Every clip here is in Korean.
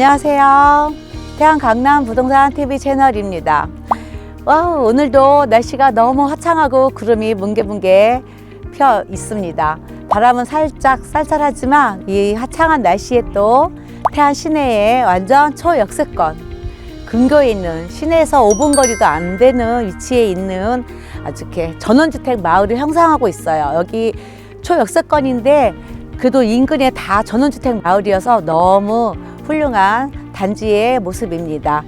안녕하세요. 태안 강남 부동산 TV 채널입니다. 와, 오늘도 날씨가 너무 화창하고 구름이 뭉게뭉게 펴 있습니다. 바람은 살짝 쌀쌀하지만 이 화창한 날씨에 또 태안 시내에 완전 초역세권 근교에 있는 시내에서 5분 거리도 안 되는 위치에 있는 아주 이렇게 전원주택 마을을 형성하고 있어요. 여기 초역세권인데 그래도 인근에 다 전원주택 마을이어서 너무 훌륭한 단지의 모습입니다.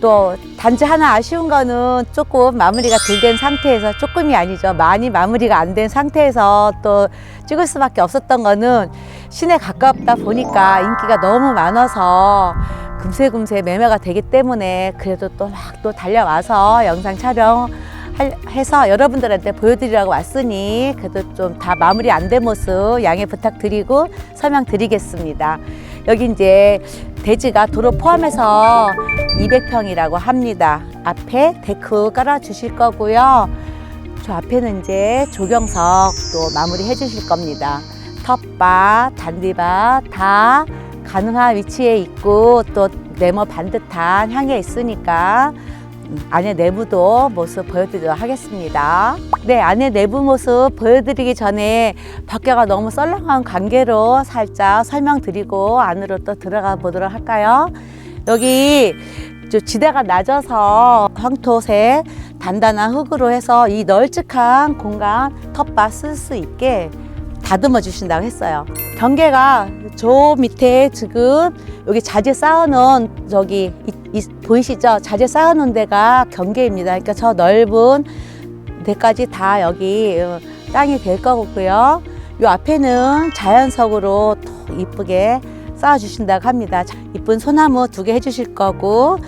또 단지 하나 아쉬운 거는 조금 마무리가 덜 된 상태에서 조금이 아니죠. 많이 마무리가 안 된 상태에서 또 찍을 수밖에 없었던 거는 시내 가깝다 보니까 인기가 너무 많아서 금세금세 매매가 되기 때문에 그래도 또 막 또 달려와서 영상 촬영 할- 해서 여러분들한테 보여드리려고 왔으니 그래도 좀 다 마무리 안 된 모습 양해 부탁드리고 설명 드리겠습니다. 여기 이제 대지가 도로 포함해서 200평이라고 합니다. 앞에 데크 깔아 주실 거고요. 저 앞에는 이제 조경석 또 마무리 해 주실 겁니다. 텃밭, 잔디밭 다 가능한 위치에 있고 또 네모 반듯한 향에 있으니까 음, 안에 내부도 모습 보여드리도록 하겠습니다. 네, 안에 내부 모습 보여드리기 전에 밖에가 너무 썰렁한 관계로 살짝 설명드리고 안으로 또 들어가 보도록 할까요? 여기 저 지대가 낮아서 황토색 단단한 흙으로 해서 이 널찍한 공간 텃밭 쓸 수 있게 다듬어 주신다고 했어요. 경계가 저 밑에 지금 여기 자재 쌓아놓은 저기 이- 이- 보이시죠? 자재 쌓아놓은 데가 경계입니다. 그러니까 저 넓은 데까지 다 여기 어, 땅이 될 거고요. 요 앞에는 자연석으로 또 이쁘게 쌓아 주신다고 합니다. 자, 이쁜 소나무 두 개 해주실 거고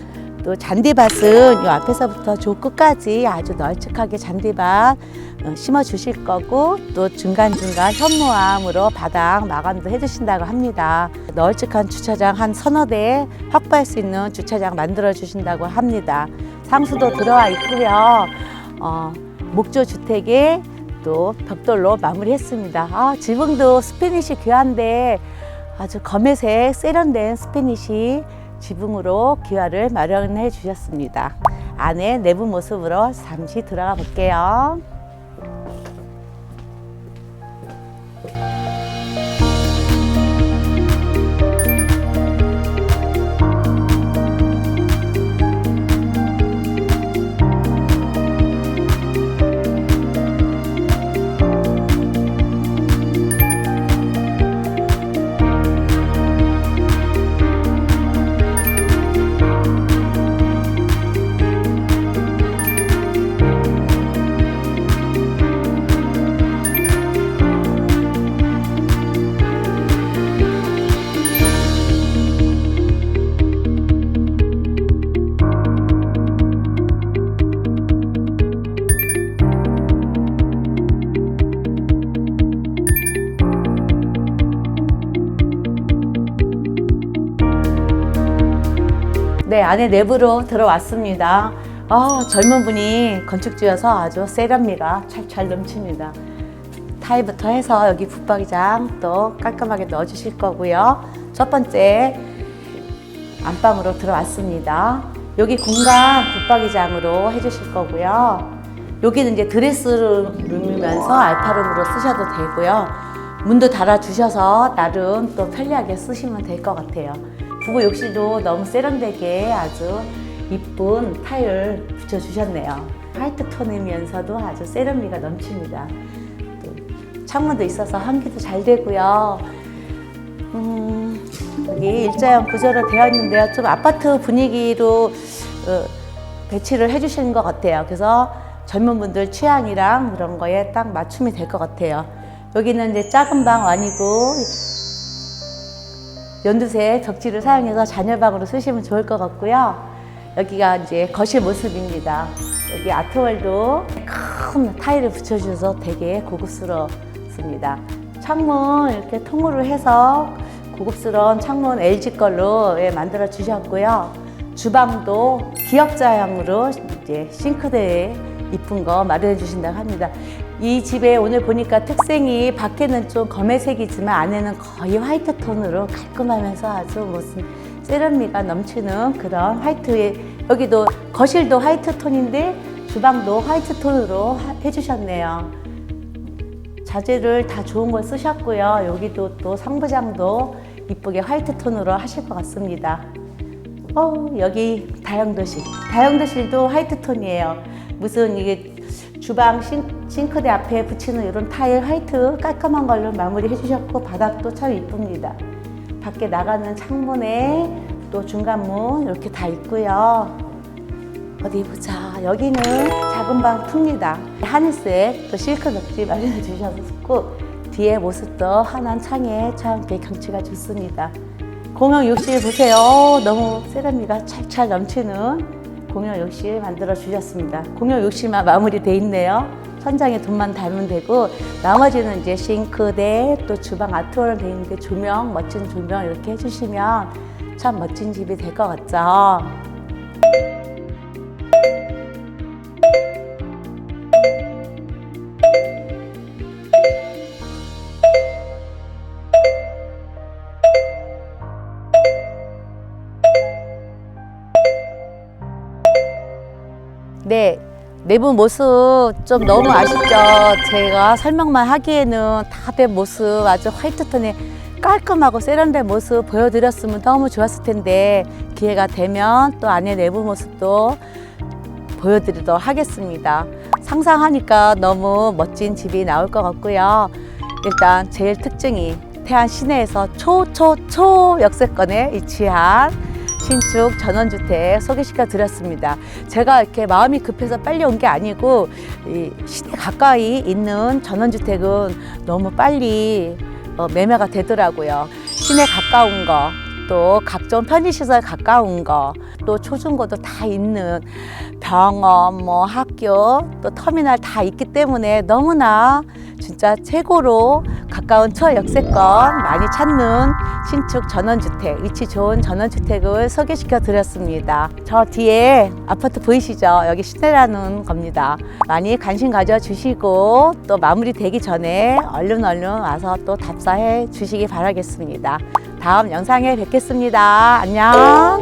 또 잔디밭은 요 앞에서부터 저 끝까지 아주 널찍하게 잔디밭 어, 심어 주실 거고 또 중간중간 현무암으로 바닥 마감도 해주신다고 합니다. 널찍한 주차장 한 서너 대 확보할 수 있는 주차장 만들어 주신다고 합니다. 상수도 들어와 있고요. 어, 목조 주택에 또 벽돌로 마무리했습니다. 아, 지붕도 스페니시 귀한데 아주 검회색 세련된 스페니시 지붕으로 기와를 마련해 주셨습니다. 안에 내부 모습으로 잠시 들어가 볼게요. 네, 안에 내부로 들어왔습니다. 아, 젊은 분이 건축주여서 아주 세련미가 찰찰 넘칩니다. 타일부터 해서 여기 붙박이장 또 깔끔하게 넣어주실 거고요. 첫 번째 안방으로 들어왔습니다. 여기 공간 붙박이장으로 해주실 거고요. 여기는 이제 드레스룸이면서 알파룸으로 쓰셔도 되고요. 문도 달아주셔서 나름 또 편리하게 쓰시면 될 것 같아요. 부부 욕실도 너무 세련되게 아주 이쁜 타일을 붙여주셨네요. 화이트 톤이면서도 아주 세련미가 넘칩니다. 또 창문도 있어서 환기도 잘 되고요. 음, 여기 일자형 구조로 되어 있는데요. 좀 아파트 분위기로 어, 배치를 해주시는 것 같아요. 그래서 젊은 분들 취향이랑 그런 거에 딱 맞춤이 될 것 같아요. 여기는 이제 작은 방 아니고 연두색 벽지를 사용해서 자녀방으로 쓰시면 좋을 것 같고요. 여기가 이제 거실 모습입니다. 여기 아트월도 큰 타일을 붙여주셔서 되게 고급스럽습니다. 창문 이렇게 통으로 해서 고급스러운 창문 LG 걸로 예, 만들어 주셨고요. 주방도 기역자형으로 이제 싱크대에 이쁜 거 마련해 주신다고 합니다. 이 집에 오늘 보니까 특색이 밖에는 좀 검의색이지만 안에는 거의 화이트 톤으로 깔끔하면서 아주 무슨 세련미가 넘치는 그런 화이트에 여기도 거실도 화이트 톤인데 주방도 화이트 톤으로 하- 해주셨네요. 자재를 다 좋은 걸 쓰셨고요. 여기도 또 상부장도 이쁘게 화이트 톤으로 하실 것 같습니다. 어, 여기 다용도실. 다용도실도 화이트 톤이에요. 무슨 이게 주방 싱, 싱크대 앞에 붙이는 이런 타일 화이트 깔끔한 걸로 마무리 해주셨고 바닥도 참 이쁩니다. 밖에 나가는 창문에 또 중간문 이렇게 다 있고요. 어디 보자. 여기는 작은 방 풉니다. 하늘색 또 실크 벽지 마련해 주셨고 뒤에 모습도 환한 창에 참 이렇게 경치가 좋습니다. 공용 욕실 보세요. 너무 세련미가 찰찰 넘치는 공용 욕실 만들어 주셨습니다. 공용 욕실만 마무리돼 있네요. 천장에 돈만 달면 되고 나머지는 이제 싱크대 또 주방 아트월은 돼 있는데 조명 멋진 조명 이렇게 해주시면 참 멋진 집이 될 것 같죠. 네, 내부 모습 좀 너무 아쉽죠. 제가 설명만 하기에는 다들 모습 아주 화이트 톤의 깔끔하고 세련된 모습 보여드렸으면 너무 좋았을 텐데 기회가 되면 또 안에 내부 모습도 보여드리도록 하겠습니다. 상상하니까 너무 멋진 집이 나올 것 같고요. 일단 제일 특징이 태안 시내에서 초초초 역세권에 위치한 신축 전원주택 소개시켜 드렸습니다. 제가 이렇게 마음이 급해서 빨리 온 게 아니고 이 시내 가까이 있는 전원주택은 너무 빨리 어, 매매가 되더라고요. 시내 가까운 거, 또 각종 편의시설 가까운 거, 또 초중고도 다 있는 병원, 뭐 학교, 또 터미널 다 있기 때문에 너무나 진짜 최고로 가까운 초역세권 많이 찾는 신축 전원주택, 위치 좋은 전원주택을 소개시켜 드렸습니다. 저 뒤에 아파트 보이시죠? 여기 시내라는 겁니다. 많이 관심 가져주시고 또 마무리 되기 전에 얼른 얼른 와서 또 답사해 주시기 바라겠습니다. 다음 영상에 뵙겠습니다. 안녕.